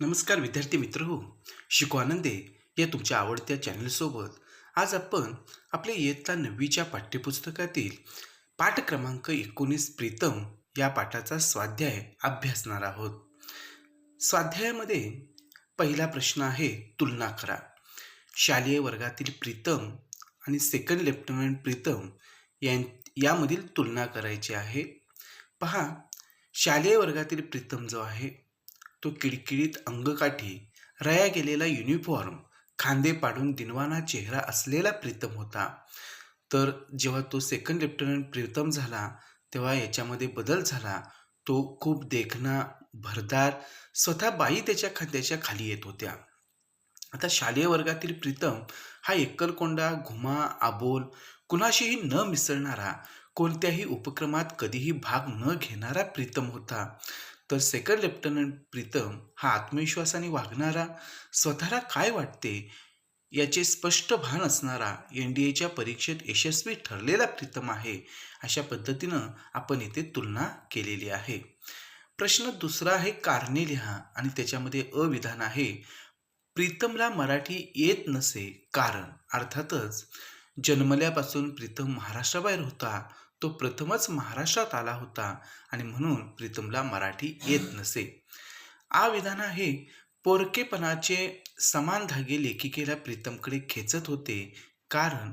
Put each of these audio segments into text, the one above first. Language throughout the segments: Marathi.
नमस्कार विद्यार्थी मित्र हो. शिको आनंदे या तुमच्या आवडत्या चॅनलसोबत आज आपण आपल्या इयत्ता नववीच्या पाठ्यपुस्तकातील पाठ क्रमांक एकोणीस प्रीतम या पाठाचा स्वाध्याय अभ्यासणार आहोत. स्वाध्यायामध्ये पहिला प्रश्न आहे तुलना करा. शालेय वर्गातील प्रीतम आणि सेकंड लेफ्टनंट प्रीतम यां यामधील तुलना करायची आहे. पहा शालेय वर्गातील प्रीतम जो आहे तो किडकिडीत अंगकाठी रया गेलेला युनिफॉर्म खांदे पाडून दिनवाना चेहरा असलेला प्रीतम होता. तर जेव्हा तो सेकंड लेफ्टनंट प्रीतम झाला तेव्हा याच्यामध्ये बदल झाला. तो खूप देखणा भरदार स्वतः बाई त्याच्या खांद्याच्या खाली येत होत्या. आता शालेय वर्गातील प्रीतम हा एकलकोंडा घुमा आबोल कुणाशीही न मिसळणारा कोणत्याही उपक्रमात कधीही भाग न घेणारा प्रीतम होता. तर सेकंड लेफ्टनंट प्रीतम हा आत्मविश्वासाने वागणारा स्वतःला काय वाटते याचे स्पष्ट भान असणारा एन डी एच्या परीक्षेत यशस्वी ठरलेला प्रीतम आहे अशा पद्धतीनं आपण येथे तुलना केलेली आहे. प्रश्न दुसरा आहे कारणे लिहा आणि त्याच्यामध्ये अविधान आहे. प्रीतमला मराठी येत नसे कारण अर्थातच जन्मल्यापासून प्रीतम महाराष्ट्राबाहेर होता. तो प्रथमच महाराष्ट्रात आला होता आणि म्हणून प्रीतमला मराठी येत नसे. आ विधान आहे पोरकेपणाचे समान धागे लेखिकेला प्रीतमकडे खेचत होते. कारण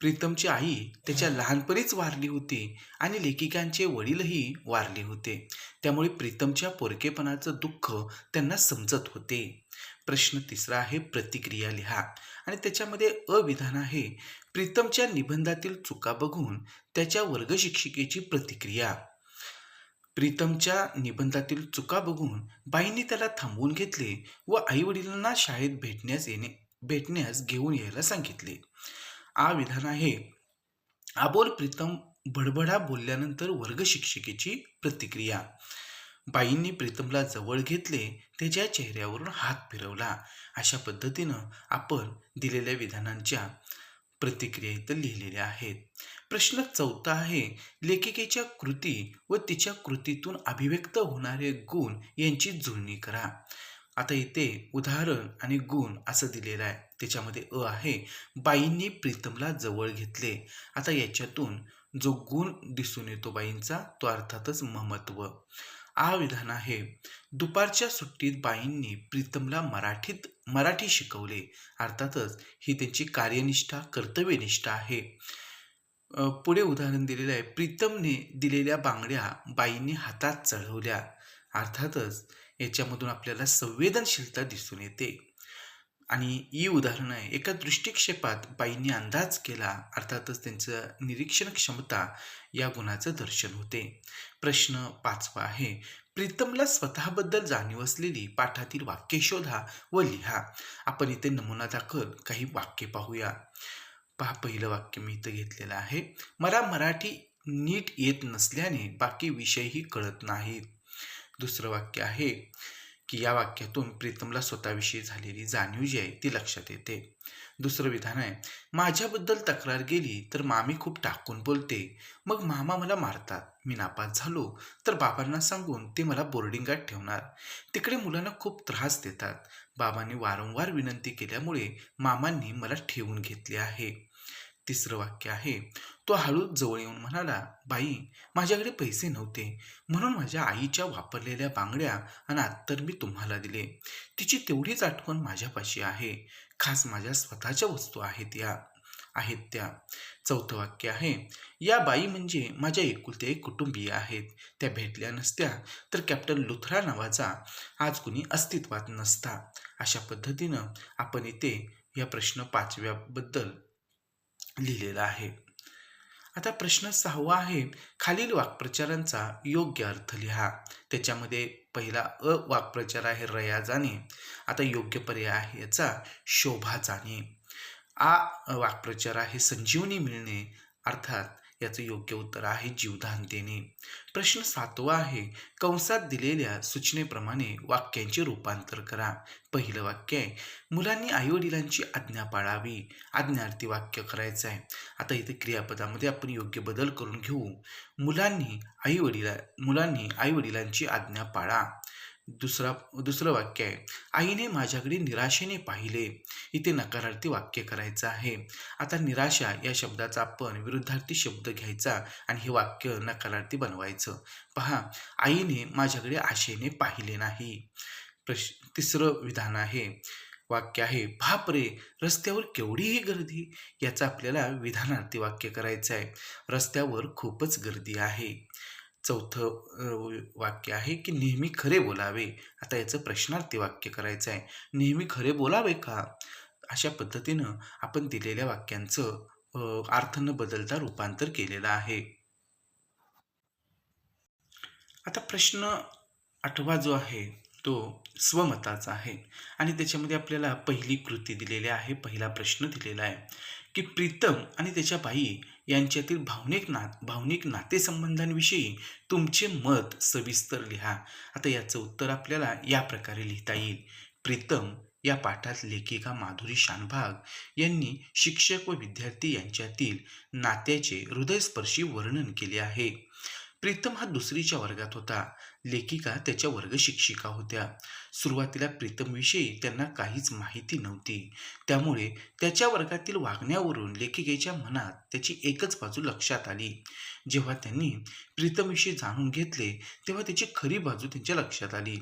प्रीतमची आई त्याच्या लहानपणीच वारली होती आणि लेखिकांचे वडीलही वारले होते. त्यामुळे प्रीतमच्या पोरकेपणाचं दुःख त्यांना समजत होते. प्रश्न तिसरा आहे प्रतिक्रिया लिहा. आणि त्याच्यामध्ये अविधान आहे प्रीतमच्या निबंधातील चुका बघून त्याच्या वर्गशिक्षिकेची प्रतिक्रिया. प्रीतमच्या निबंधातील चुका बघून बाईंनी त्याला थांबवून घेतले व आईवडिलांना शाळेत भेटण्यास येणे भेटण्यास घेऊन यायला सांगितले. आ विधान आहे. आबोल प्रीतम भडभडा बोलल्यानंतर वर्गशिक्षिकेची प्रतिक्रिया. बाईंनी प्रीतमला जवळ घेतले त्याच्या चेहऱ्यावरून हात फिरवला. अशा पद्धतीनं आपण दिलेल्या विधानांच्या प्रतिक्रिया इथं लिहिलेल्या आहेत. प्रश्न चौथा आहे लेखिकेच्या कृती व तिच्या कृतीतून अभिव्यक्त होणारे गुण यांची जुळणी करा. आता इथे उदाहरण आणि गुण असं दिलेलं आहे. त्याच्यामध्ये अ आहे बाईंनी प्रीतमला जवळ घेतले. आता याच्यातून जो गुण दिसून येतो बाईंचा तो अर्थातच महत्त्व. आ विधान आहे दुपारच्या सुट्टीत बाईंनी प्रीतमला मराठीत मराठी शिकवले. अर्थातच ही त्यांची कार्यनिष्ठा कर्तव्यनिष्ठा आहे. पुढे उदाहरण दिलेलं आहे. प्रीतमने दिलेल्या बांगड्या बाईंनी हातात चढवल्या. अर्थातच याच्यामधून आपल्याला संवेदनशीलता दिसून येते. आणि ही उदाहरणं आहे एका दृष्टिक्षेपात बाईंनी अंदाज केला अर्थातच त्यांचं निरीक्षण क्षमता या गुणाचं दर्शन होते. प्रश्न पाचवा आहे प्रीतमला स्वतःबद्दल जाणीव असलेली पाठातील वाक्य शोधा व लिहा. आपण इथे नमुना दाखल काही वाक्य पाहूया. पहा पहिलं वाक्य मी इथं घेतलेलं आहे. मला मराठी नीट येत नसल्याने बाकी विषयही कळत नाहीत. दुसरं वाक्य आहे की या वाक्यातून प्रीतमला स्वतःविषयी झालेली जाणीव जी आहे ती लक्षात येते. दुसरं विधान आहे माझ्याबद्दल तक्रार गेली तर मामी खूप टाकून बोलते. मग मामा मला मारतात. मी नापास झालो तर बाबांना सांगून ते मला बोर्डिंगात ठेवणार. तिकडे मुलांना खूप त्रास देतात. बाबांनी वारंवार विनंती केल्यामुळे मामांनी मला ठेवून घेतले आहे. तिसरं वाक्य आहे. तो हळूच जवळ येऊन म्हणाला बाई माझ्याकडे पैसे नव्हते. म्हणून माझ्या आईच्या वापरलेल्या बांगड्या आणि आत्तर मी तुम्हाला दिले. तिची तेवढीच आठवण माझ्यापाशी आहे. खास माझ्या स्वतःच्या वस्तू आहेत या आहेत त्या. चौथं वाक्य आहे. या बाई म्हणजे माझ्या एकुलते एक कुटुंबीय आहेत. त्या भेटल्या नसत्या तर कॅप्टन लुथरा नावाचा आज कुणी अस्तित्वात नसता. अशा पद्धतीनं आपण इथे या प्रश्न पाचव्याबद्दल लिहिलेला आहे. आता प्रश्न सहावा आहे खालील वाक्प्रचारांचा योग्य अर्थ लिहा. त्याच्यामध्ये पहिला अ वाक्प्रचार आहे रया जाणे. आता योग्य पर्याय आहे याचा शोभा जाणे. आ वाक्प्रचार आहे संजीवनी मिळणे. अर्थात याचं योग्य उत्तर आहे जीवदान देणे प्रश्न सातवा आहे कंसात दिलेल्या सूचनेप्रमाणे वाक्यांचे रूपांतर करा. पहिलं वाक्य आहे मुलांनी आईवडिलांची आज्ञा पाळावी. आज्ञार्थी वाक्य करायचं आहे. आता इथे क्रियापदामध्ये आपण योग्य बदल करून घेऊ. मुलांनी आईवडिला मुलांनी आईवडिलांची आज्ञा पाळा. दुसरा दुसरं वाक्य आहे आईने माझ्याकडे निराशेने पाहिले. इथे नकारार्थी वाक्य करायचं आहे. आता निराशा या शब्दाचा आपण विरुद्धार्थी शब्द घ्यायचा आणि हे वाक्य नकारार्थी बनवायचं. पहा आईने माझ्याकडे आशेने पाहिले नाही. प्रश तिसरं विधान आहे वाक्य आहे बापरे! रस्त्यावर केवढीही गर्दी. याचं आपल्याला विधानार्थी वाक्य करायचं आहे. रस्त्यावर खूपच गर्दी आहे. चौथं वाक्य आहे की नेहमी खरे बोलावे. आता याचं प्रश्नार्थी वाक्य करायचं आहे. नेहमी खरे बोलावे का? अशा पद्धतीनं आपण दिलेल्या वाक्यांचं अ, अर्थ न बदलता रूपांतर केलेलं आहे. आता प्रश्न आठवा जो आहे तो स्वमताचा आहे. आणि त्याच्यामध्ये आपल्याला पहिली कृती दिलेली आहे पहिला प्रश्न दिलेला आहे की प्रीतम आणि त्याच्या बाई यांच्यातील भावनिक ना भावनिक नातेसंबंधांविषयी तुमचे मत सविस्तर लिहा. आता याचं उत्तर आपल्याला या प्रकारे लिहिता येईल. प्रीतम या पाठात लेखिका माधुरी शानभाग यांनी शिक्षक व विद्यार्थी यांच्यातील नात्याचे हृदयस्पर्शी वर्णन केले आहे. प्रीतम हा दुसरीच्या वर्गात होता. लेखिका त्याच्या वर्ग शिक्षिका होत्या. सुरुवातीला प्रीतमविषयी त्यांना काहीच माहिती नव्हती. त्यामुळे त्याच्या वर्गातील वागण्यावरून लेखिकेच्या मनात त्याची एकच बाजू लक्षात आली. जेव्हा त्यांनी प्रीतमविषयी जाणून घेतले तेव्हा त्याची खरी बाजू त्यांच्या लक्षात आली.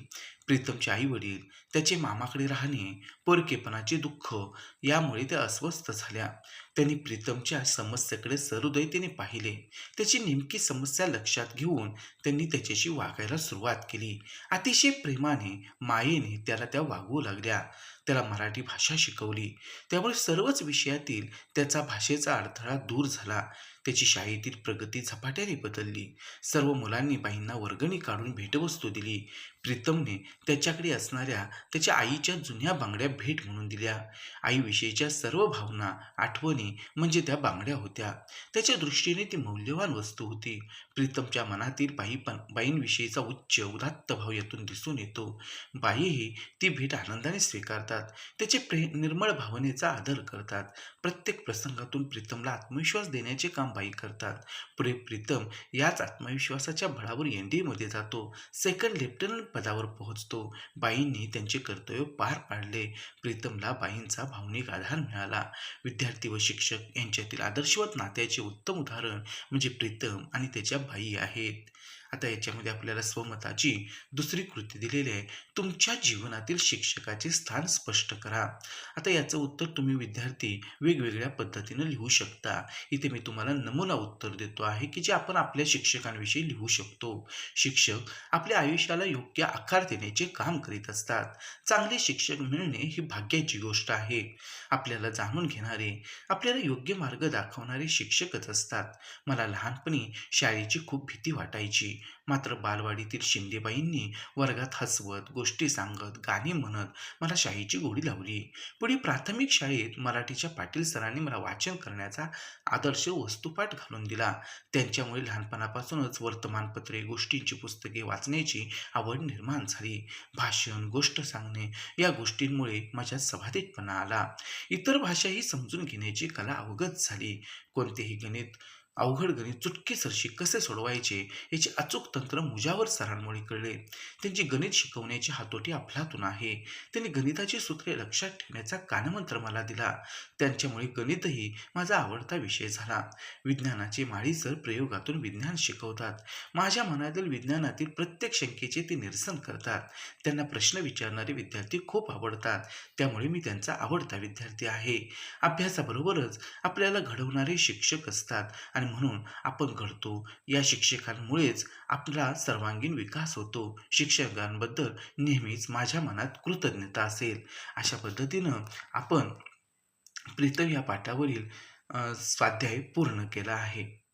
प्रीतमचे आई वडील त्याचे मामाकडे राहणे परकेपणाचे दुःख यामुळे त्या अस्वस्थ झाल्या. त्यांनी प्रीतमच्या समस्येकडे सहृदयतेने पाहिले. त्याची नेमकी समस्या लक्षात घेऊन त्यांनी त्याच्याशी वागायला सुरुवात केली. अतिशय प्रेमाने मायेने त्याला त्या वागवू लागल्या. त्याला मराठी भाषा शिकवली. त्यामुळे सर्वच विषयातील त्याचा भाषेचा अडथळा दूर झाला. त्याची शाळेतील प्रगती झपाट्याने बदलली. सर्व मुलांनी बाईंना वर्गणी काढून भेटवस्तू दिली. प्रीतमने त्याच्याकडे असणाऱ्या त्याच्या आईच्या जुन्या बांगड्या भेट म्हणून दिल्या. आईविषयीच्या सर्व भावना आठवणी म्हणजे त्या बांगड्या होत्या. त्याच्या दृष्टीने ती मौल्यवान वस्तू होती. प्रीतमच्या मनातील बाई पण बाईंविषयीचा उच्च उदात्त भाव यातून दिसून येतो. बाईही ती भेट आनंदाने स्वीकारतात. त्याचे प्रे निर्मळ भावनेचा आदर करतात. प्रत्येक प्रसंगातून प्रीतमला आत्मविश्वास देण्याचे काम बाई करतात. पुढे प्रीतम याच आत्मविश्वासाच्या बळावर एन डी मध्ये जातो. सेकंड लेफ्टनंट पदावर पोहोचतो. बाईंनी त्यांचे कर्तव्य पार पाडले. प्रीतमला बाईंचा भावनिक आधार मिळाला. विद्यार्थी व शिक्षक यांच्यातील आदर्शवत नात्याचे उत्तम उदाहरण म्हणजे प्रीतम आणि त्याच्या बाई आहेत. आता याच्यामध्ये आपल्याला स्वमताची दुसरी कृती दिलेली आहे. तुमच्या जीवनातील शिक्षकाचे स्थान स्पष्ट करा. आता याचं उत्तर तुम्ही विद्यार्थी वेगवेगळ्या पद्धतीनं लिहू शकता. इथे मी तुम्हाला नमुना उत्तर देतो आहे की जे आपण आपल्या शिक्षकांविषयी लिहू शकतो. शिक्षक आपल्या आयुष्याला योग्य आकार देण्याचे काम करीत असतात. चांगले शिक्षक मिळणे ही भाग्याची गोष्ट आहे. आपल्याला जाणून घेणारे आपल्याला योग्य मार्ग दाखवणारे शिक्षकच असतात. मला लहानपणी शाळेची खूप भीती वाटायची. मात्र बालवाडीतील शिंदेबाईंनी वर्गात हसवत गोष्टी सांगत गाणी म्हणत मला शाहीची गोडी लावली. पुढे प्राथमिक शाळेत मराठीच्या पाटील सरांनी मला वाचन करण्याचा आदर्श वस्तुपाठ घालून दिला. त्यांच्यामुळे लहानपणापासूनच वर्तमानपत्रे गोष्टींची पुस्तके वाचण्याची आवड निर्माण झाली. भाषण गोष्ट सांगणे या गोष्टींमुळे माझ्या सभादितपणा आला. इतर भाषाही समजून घेण्याची कला अवगत झाली. कोणतेही गणित अवघड गणित चुटकीसरशी कसे सोडवायचे याचे अचूक तंत्र मुजावर सरांमुळे कळले. त्यांची गणित शिकवण्याची हातोटी अफलातून आहे. त्यांनी गणिताची सूत्रे लक्षात ठेवण्याचा कानमंत्र मला दिला. त्यांच्यामुळे गणितही माझा आवडता विषय झाला. विज्ञानाचे माळी सर प्रयोगातून विज्ञान शिकवतात. माझ्या मनातील विज्ञानातील प्रत्येक शंकेचे ते निरसन करतात. त्यांना प्रश्न विचारणारे विद्यार्थी खूप आवडतात. त्यामुळे मी त्यांचा आवडता विद्यार्थी आहे. अभ्यासाबरोबरच आपल्याला घडवणारे शिक्षक असतात आणि म्हणून आपण घडतो. या शिक्षकांमुळेच आपला सर्वांगीण विकास होतो. शिक्षकांबद्दल नेहमीच माझ्या मनात कृतज्ञता असेल. अशा पद्धतीनं आपण प्रीतम या पाठावरील स्वाध्याय पूर्ण केला आहे.